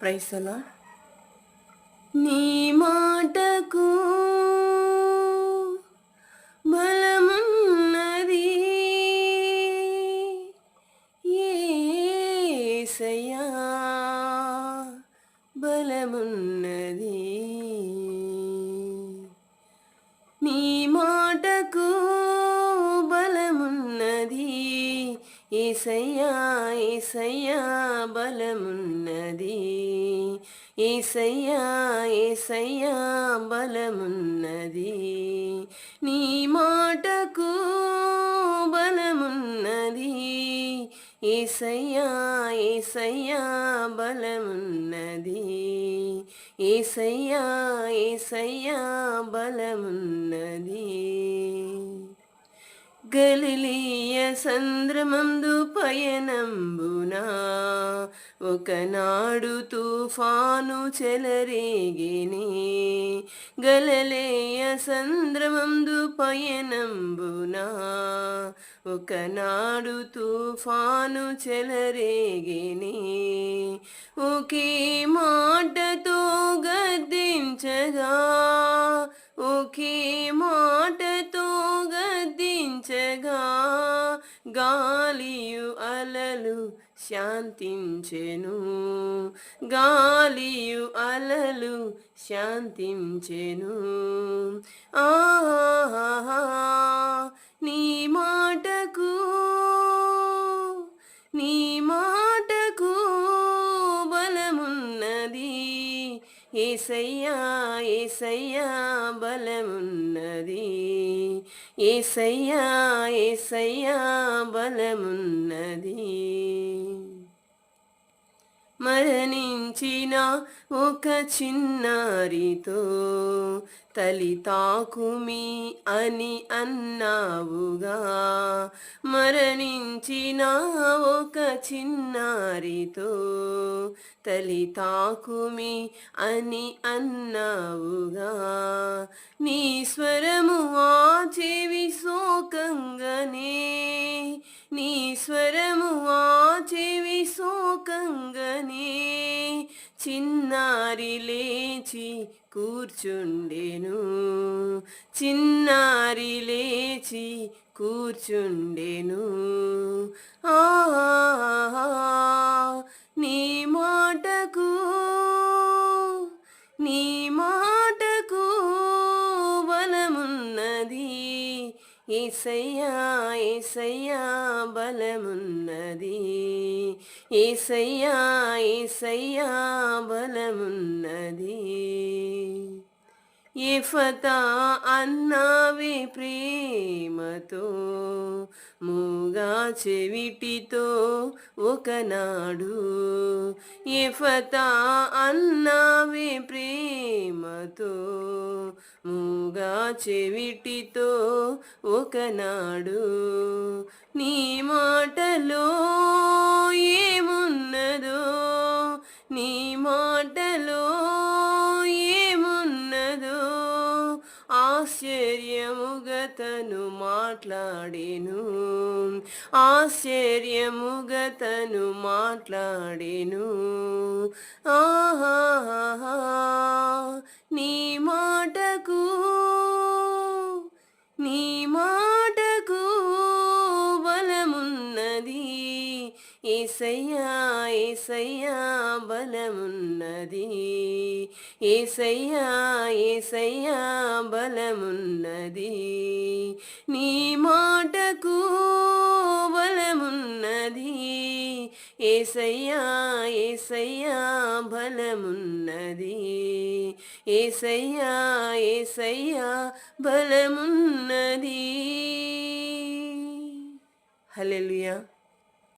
ప్రైసలా నీ మాటకు బలమున్నది ఏసయ్యా బలమున్నది. నీ మాటకు బలమున్నది ఏసయ్యా ఏసయ్యా బలమున్నది. ఏసయ్యా ఏసయ్యా బలమున్నది. నీ మాటకు బలమున్నది. ఏసయ్యా ఏసయ్యా బలమున్నది. ఏసయ్యా ఏసయ్యా బలమున్నది. గలిలీయ సంద్రమందు పయనంబునా ఒకనాడు తుఫాను చెలరేగిని గలలేయ సంద్రమందు పయనంబునా. ఒకనాడు తుఫాను చెలరేగిని ఒకే మాటతో గద్దించగా ఒకే మాటతో గద్దించగా గాలి శాంతించెను. గాలియు అలలు శాంతించెను. ఆహా నీ మాటకు నీ మాటకు బలమున్నది. ఏసయ్యా ఏసయ్యా బలమున్నది. ఏసయ్యా ఏసయ్యా బలమున్నది. మరణించిన ఒక చిన్నారితో తలి తాకుమి అని అన్నావుగా. మరణించిన ఒక చిన్నారితో తలి తాకుమి అని అన్నావుగా. నీ స్వరము ఆ చిన్నారి లేచి కూర్చుండెను. చిన్నారి లేచి కూర్చుండెను. ఆహా నీ మాటకు నీ మాటకు బలమున్నది. ఈసయ్యా ఏసయ్యా బలమున్నది. ఏసయ్యా ఏసయ్యా బలమున్నది. ఎఫతా అన్నావే ప్రేమతో మూగా చెవిటితో ఒకనాడు. ఎఫతా అన్నావే ప్రేమతో మూగా చెవిటితో ఒకనాడు. నీ మాటలో ఏమున్నదో నీ ఆశ్చర్యముగతను మాట్లాడేను. ఆశ్చర్యముగతను మాట్లాడేను. ఆహా నీ మాటకు నీ మాటకు బలమున్నది. ఈసయ్యా ఏసయ్యా బలమున్నది. ఏసయ్యా ఏసయ్యా బలమున్నది. నీ మాటకు బలమున్నది. ఏసయ్యా ఏసయ్యా బలమున్నది. ఏసయ్యా ఏసయ్యా బలమున్నది. హలెలుయా